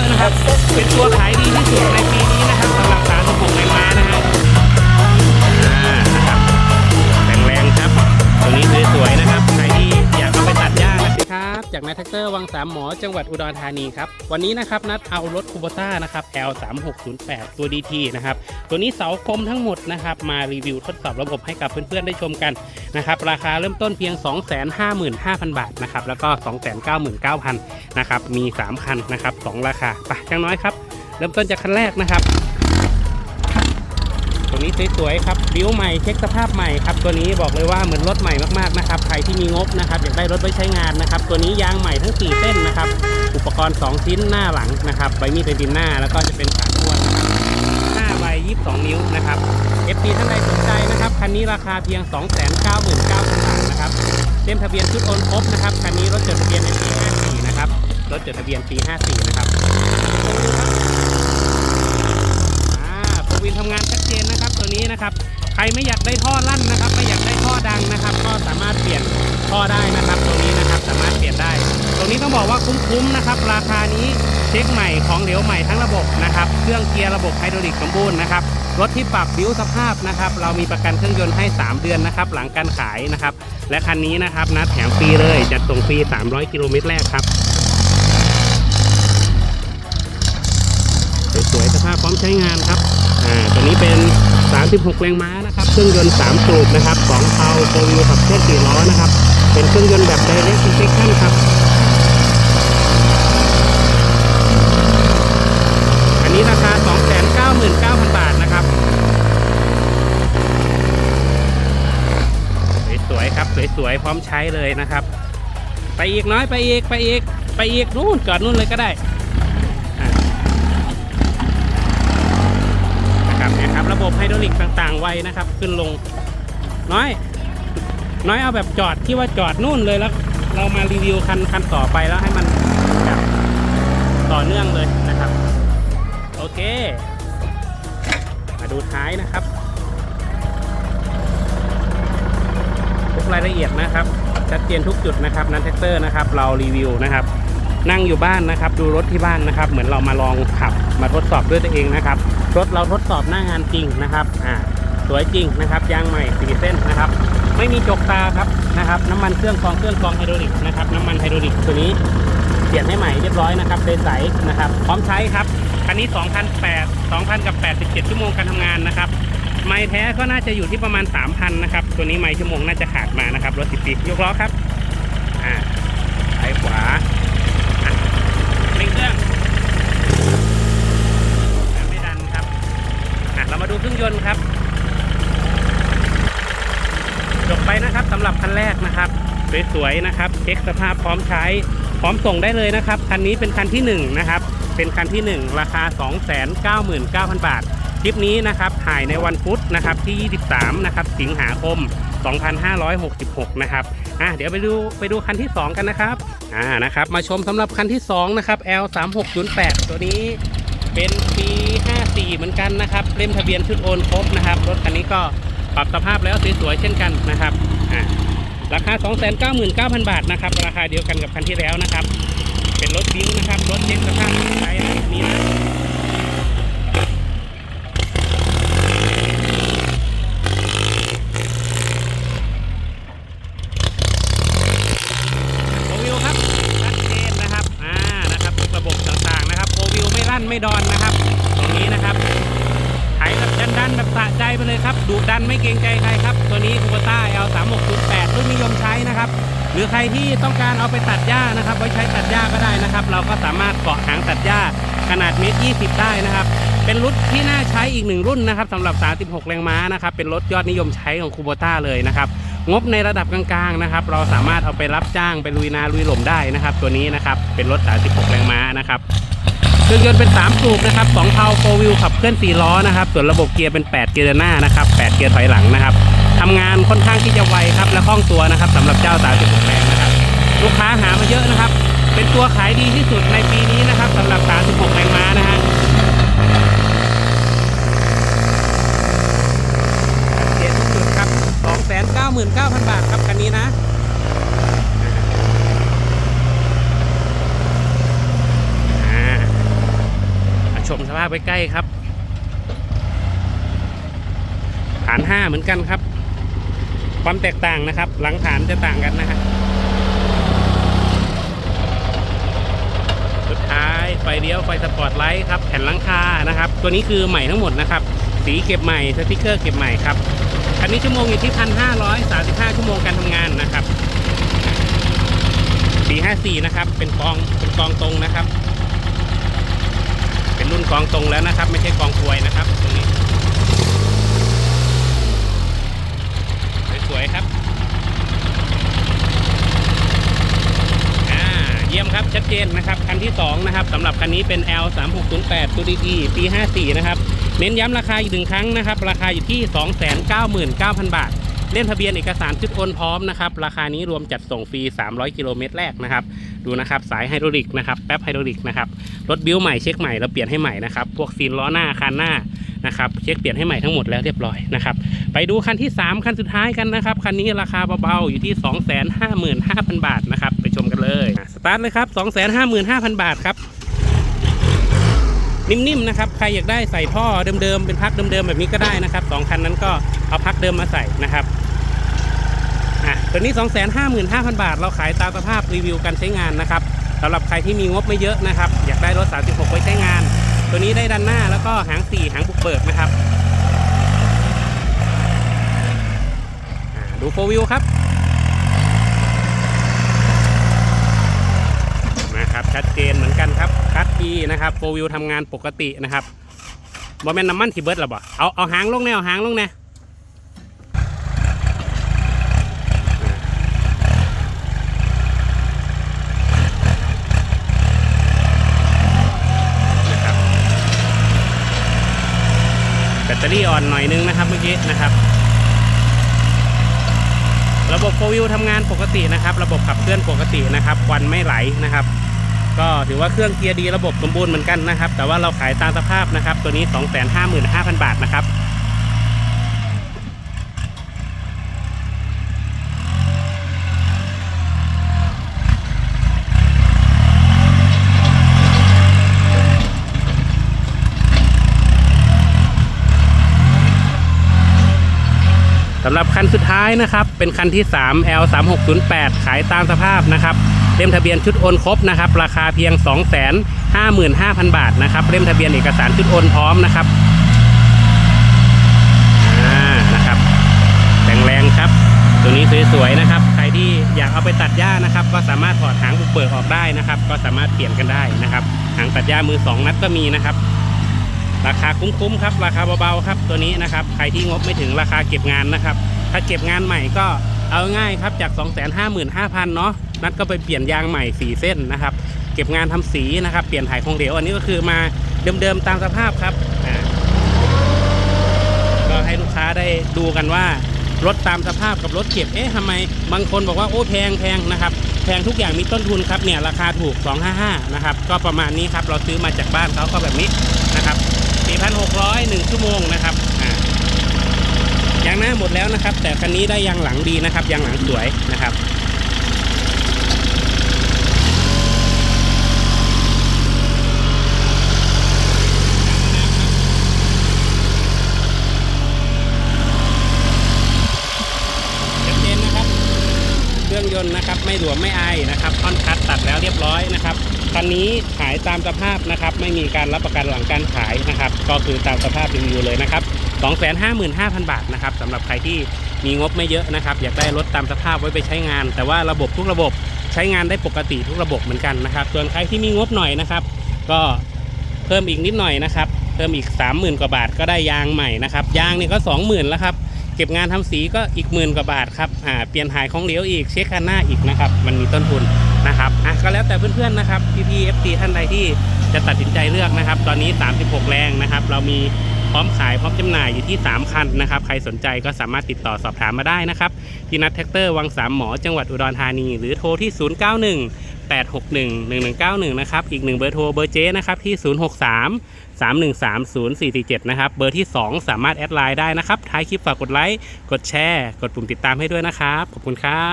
อะนะครับ เป็นตัวขายดีที่สุดในปีนี้นะครับสำหรับ36แรงม้านะฮะอ่ครับแรงๆครับ ตัวนี้คือ จากนายแท็กเตอร์วังสามหมอจังหวัดอุดรธานีครับ วันนี้นะครับนัดเอารถคูโบต้านะครับ L 3 6 0 8ตัว DT นะครับ ตัวนี้เสาคมทั้งหมดนะครับ มารีวิวทดสอบระบบให้กับเพื่อนๆได้ชมกันนะครับ ราคาเริ่มต้นเพียง 255,000 บาทนะครับ แล้วก็ 299,000 นะครับ มี 3 คันนะครับ 2 ราคาไปจังน้อยครับ เริ่มต้นจากคันแรกนะครับ นี้สวยๆครับบิวใหม่เช็คสภาพใหม่ครับตัวนี้บอกเลยว่าเหมือนรถใหม่มากๆนะครับใครที่มีงบนะครับอยากได้รถไว้ใช้งานนะครับตัวนี้ยางใหม่ทั้ง 4เส้นนะครับอุปกรณ์ 2 ชิ้นหน้าหลังนะครับใบมีดเป็นดินหน้าแล้วก็จะเป็นขาทวนนะครับหน้าใบ22 นิ้วนะครับ FP ท่านใดสนใจนะครับคันนี้ราคาเพียง 299,000บาทนะครับเต็มทะเบียนชุดโอนครบนะครับคันนี้รถจดทะเบียนในปี54นะครับรถจดทะเบียนปี54นะครับ วินทำงานชัดเจนนะครับตัวนี้นะครับ ใครไม่อยากได้ท่อลั่นนะครับ ไม่อยากได้ท่อดังนะครับ ก็สามารถเปลี่ยนท่อได้นะครับ ตัวนี้นะครับสามารถเปลี่ยนได้ตรงนี้ต้องบอกว่าคุ้มๆนะครับ ราคานี้เช็คใหม่ของเหลวใหม่ทั้งระบบนะครับ เครื่องเกียร์ระบบไฮดรอลิกสมบูรณ์นะครับรถที่ปรับบิวสภาพนะครับเรามีประกันเครื่องยนต์ให้ 3 เดือนนะครับ หลังการขายนะครับ และคันนี้นะครับนะแถมฟรีเลยจัดส่งฟรี 300 กิโลเมตรแรกครับ มใช้งานครับอ่าตัวนี้เป็น 36 แรงม้านะครับ เครื่องยนต์3สูบนะครับ2เตาโฟวิวขับเคลื่อน4ล้อนะครับ เป็นเครื่องยนต์แบบ direct injection ครับอันนี้ราคา 299,000 บาทนะครับ สวยๆครับ สวยๆ พร้อมใช้เลยนะครับ ไปอีกน้อยไปอีกไปอีกไปอีกนู่นจอดนู่นเลยก็ได้ ระบบไฮดรอลิกต่างๆไว้นะครับ ขึ้นลง น้อย น้อยเอาแบบจอดที่ว่าจอดนู่นเลยแล้ว เรามารีวิวคันคันต่อไปแล้วให้มันแบบต่อเนื่องเลยนะครับ โอเค มาดูท้ายนะครับทุกรายละเอียดนะครับชัดเจนทุกจุดนะครับนันเทคเตอร์นะครับ เรารีวิวนะครับ นั่งอยู่บ้านนะครับ ดูรถที่บ้านนะครับ เหมือนเรามาลองขับมาทดสอบด้วยตัวเองนะครับ รถเราทดสอบหน้างานจริงนะครับอ่าสวยจริงนะครับยางใหม่สีเส้นนะครับ ไม่มีจกตาครับนะครับ น้ำมันเครื่องกองเครื่องกองไฮดรอลิกนะครับน้ำมันไฮดรอลิกตัวนี้เปลี่ยนให้ใหม่เรียบร้อยนะครับใสนะครับ พร้อมใช้ครับคันนี้ 2,008 2,000กับ87 ชั่วโมงการทำงานนะครับไม้แท้ก็น่าจะอยู่ที่ประมาณ 3,000 นะครับ ตัวนี้ไม้ชั่วโมงน่าจะขาดมานะครับรถ10ปียกล้อครับอ่าซ้ายขวา เร่งเครื่องไม่ดันครับอะเรามาดูเครื่องยนต์ครับจบไปนะครับสำหรับคันแรกนะครับสวยๆนะครับ เช็คสภาพพร้อมใช้ พร้อมส่งได้เลยนะครับคันนี้เป็นคันที่1นะครับเป็นคันที่ 1 ราคา 299,000 บาท คลิปนี้นะครับถ่ายในวันพุธนะครับที่ 23 นะครับสิงหาคม 2566 นะครับอะเดี๋ยวไปดูไปดูคันที่ 2 กันนะครับอ่านะครับ มาชมสำหรับคันที่ 2 นะครับ L 3 6 0 8 ตัวนี้เป็นปี 54 เหมือนกันนะครับเล่มทะเบียนชุดโอนครบนะครับ รถคันนี้ก็ปรับสภาพแล้วสวยๆเช่นกันนะครับอ่าราคา 299,000 บาทนะครับ ราคาเดียวกันกับคันที่แล้วนะครับ เป็นรถบิ้วนะครับ รถเช็คสภาพใช้นะนี้นะ โอวิวครับชัดเจนนะครับ อ่า นะครับระบบต่างๆนะครับโไม่รั่นไม่ดอนนะครับ ตรงนี้นะครับไถแบบดันๆแบบสะใจไปเลยครับดูดันไม่เกรงใจใครครับ ตัวนี้คูเปต้า L 3 6 0 8รุ่นนิยมใช้นะครับ หรือใครที่ต้องการเอาไปตัดหญ้านะครับ ไว้ใช้ตัดหญ้าก็ได้นะครับ เราก็สามารถเกาะหางตัดหญ้าขนาดเมตร20ได้นะครับ เป็นรถที่น่าใช้อีกหนึ่งรุ่นนะครับสำหรับ 36 แรงม้านะครับ เป็นรถยอดนิยมใช้ของคูโบต้าเลยนะครับ งบในระดับกลางๆนะครับ เราสามารถเอาไปรับจ้างไปลุยนาลุยหล่มได้นะครับ ตัวนี้นะครับ เป็นรถ 36 แรงม้านะครับ เครื่องยนต์เป็น 3 สูบนะครับ2เทาโฟวิวขับเคลื่อน 4 ล้อนะครับ ส่วนระบบเกียร์เป็น 8 เกียร์หน้านะครับ 8 เกียร์ถอยหลังนะครับทำงานค่อนข้างที่จะไวครับ และคล่องตัวนะครับสำหรับเจ้า36แรงนะครับ ลูกค้าหามาเยอะนะครับ เป็นตัวขายดีที่สุดในปีนี้นะครับสำหรับ36แรงม้านะฮะเกียร์ทุกจุดครับ299,000บาทครับคันนี้นะ อ่าาพไปใกล้ครับ ฐานห้าเหมือนกันครับ ความแตกต่างนะครับ หลังฐานจะต่างกันนะฮะสุดท้ายไฟเลี้ยวไฟสปอร์ตไลท์ครับแผ่นหลังคานะครับ ตัวนี้คือใหม่ทั้งหมดนะครับ สีเก็บใหม่สติกเกอร์เก็บใหม่ครับคันนี้ชั่วโมงอยู่ที่พันห้าร้อยสาสิบห้าชั่วโมงการทำงานนะครับปีห้าสี่นะครับ เป็นกองเป็นกองตรงนะครับ รุ่นกองตรงแล้วนะครับ ไม่ใช่กองกลวยนะครับตรงนี้สวยๆครับอ่าเยี่ยมครับชัดเจนนะครับคันที่ 2 นะครับสำหรับคันนี้เป็น L 3 6 0 8 Super D ปี 54 นะครับ เน้นย้ำราคาอีกหนึ่งครั้งนะครับ ราคาอยู่ที่ 299,000 บาท เล่นทะเบียนเอกสารชุดโอนพร้อมนะครับ ราคานี้รวมจัดส่งฟรี 300 กิโลเมตรแรกนะครับ ดูนะครับสายไฮดรอลิกนะครับแป๊บไฮดรอลิกนะครับ รถบิ้วใหม่เช็คใหม่แล้วเปลี่ยนให้ใหม่นะครับ พวกซีนล้อหน้าคันหน้านะครับ เช็คเปลี่ยนให้ใหม่ทั้งหมดแล้วเรียบร้อยนะครับ ไปดูคันที่ 3 คันสุดท้ายกันนะครับ คันนี้ราคาเบาๆ อยู่ที่ 255,000 บาทนะครับ ไปชมกันเลย สตาร์ทเลยครับ 255,000 บาทครับ นิ่มๆนะครับใครอยากได้ใส่ท่อเดิมๆเป็นพักเดิมๆแบบนี้ก็ได้นะครับสองคันนั้นก็เอาพักเดิมมาใส่นะครับอะตัวนี้ 255,000 บาท เราขายตามสภาพรีวิวการใช้งานนะครับสำหรับใครที่มีงบไม่เยอะนะครับ อยากได้รถ 36 ไว้ใช้งาน ตัวนี้ได้ด้านหน้าแล้วก็หาง 4 หางบุกเบิกนะครับอ่าดูโฟวิวครับนะครับ ชัดเจนเหมือนกันครับคัดอีนะครับโฟวิวทำงานปกตินะครับบอแมนน้ำมันที่เบิร์ดหรอบ่เอาเอาหางลงแนวหางลงแนวนะครับแบตเตอรี่อ่อนหน่อยนึงนะครับเมื่อกี้นะครับ ระบบโฟวิวทำงานปกตินะครับ ระบบขับเคลื่อนปกตินะครับควันไม่ไหลนะครับ ก็ถือว่าเครื่องเกียร์ดีระบบสมบูรณ์เหมือนกันนะครับ แต่ว่าเราขายตามสภาพนะครับ ตัวนี้ 255,000 บาทนะครับสำหรับคันสุดท้ายนะครับ เป็นคันที่ 3 L 3 6 0 8 ขายตามสภาพนะครับ เล่มทะเบียนชุดโอนครบนะครับราคาเพียง 255,000 บาทนะครับเล่มทะเบียนเอกสารชุดโอนพร้อมนะครับนะครับแต่งแรงครับ ตัวนี้สวยๆนะครับใครที่อยากเอาไปตัดหญ้านะครับ ก็สามารถถอดหางบุกเบิกออกได้นะครับ ก็สามารถเปลี่ยนกันได้นะครับหางตัดหญ้ามือ 2 นัดก็มีนะครับราคาคุ้มๆครับ ราคาเบาๆครับตัวนี้นะครับใครที่งบไม่ถึงราคาเก็บงานนะครับ ถ้าเก็บงานใหม่ก็เอาง่ายครับจาก 255,000เนาะ นัดก็ไปเปลี่ยนยางใหม่4เส้นนะครับ เก็บงานทำสีนะครับ เปลี่ยนถ่ายของเหลวอันนี้ก็คือมาเดิมๆตามสภาพครับก็ให้ลูกค้าได้ดูกันว่ารถตามสภาพกับรถเก็บ เอ๊ะทำไม บางคนบอกว่าโอ้แพงแพงนะครับ แพงทุกอย่างมีต้นทุนครับเนี่ยราคาถูก 255 นะครับ ก็ประมาณนี้ครับ เราซื้อมาจากบ้านเขาก็แบบนี้นะครับ 4,600 1 ชั่วโมงนะครับยางหน้าหมดแล้วนะครับ แต่คันนี้ได้ยางหลังดีนะครับ ยางหลังสวยนะครับ ชัดเจนนะครับ เครื่องยนต์นะครับไม่ หลวมไม่ไอนะครับค่อนคัดตัดแล้วเรียบร้อยนะครับคันนี้ขายตามสภาพนะครับ ไม่มีการรับประกันหลังการขายนะครับ ก็คือตามสภาพรีวิวเลยนะครับ 255,000 บาทนะครับสำหรับใครที่มีงบไม่เยอะนะครับ อยากได้รถตามสภาพไว้ไปใช้งาน แต่ว่าระบบทุกระบบใช้งานได้ปกติทุกระบบเหมือนกันนะครับ ส่วนใครที่มีงบหน่อยนะครับ ก็เพิ่มอีกนิดหน่อยนะครับ เพิ่มอีก 30,000 กว่าบาทก็ได้ยางใหม่นะครับ ยางนี่ก็ 20,000 แล้วครับ ก็บงานทำสีก็อีกหมื่นกว่าบาทครับอ่าเปลี่ยนถ่ายของเหลวอีกเช็คคันหน้าอีกนะครับมันมีต้นทุนนะครับอะก็แล้วแต่เพื่อนๆนะครับพี่ๆ FT ท่านใดที่จะตัดสินใจเลือกนะครับ ตอนนี้ 36 แรงนะครับ เรามีพร้อมขายพร้อมจำหน่ายอยู่ที่ 3 คันนะครับ ใครสนใจก็สามารถติดต่อสอบถามมาได้นะครับที่นัดแท็กเตอร์วังสามหมอจังหวัดอุดรธานี หรือโทรที่ 091 861 1191 นะครับ อีกหนึ่งเบอร์โทรเบอร์เจ๊นะครับที่ 063 3130447 นะครับ เบอร์ที่ 2 สามารถแอดไลน์ได้นะครับ ท้ายคลิปฝากกดไลค์ กดแชร์ กดปุ่มติดตามให้ด้วยนะครับ ขอบคุณครับ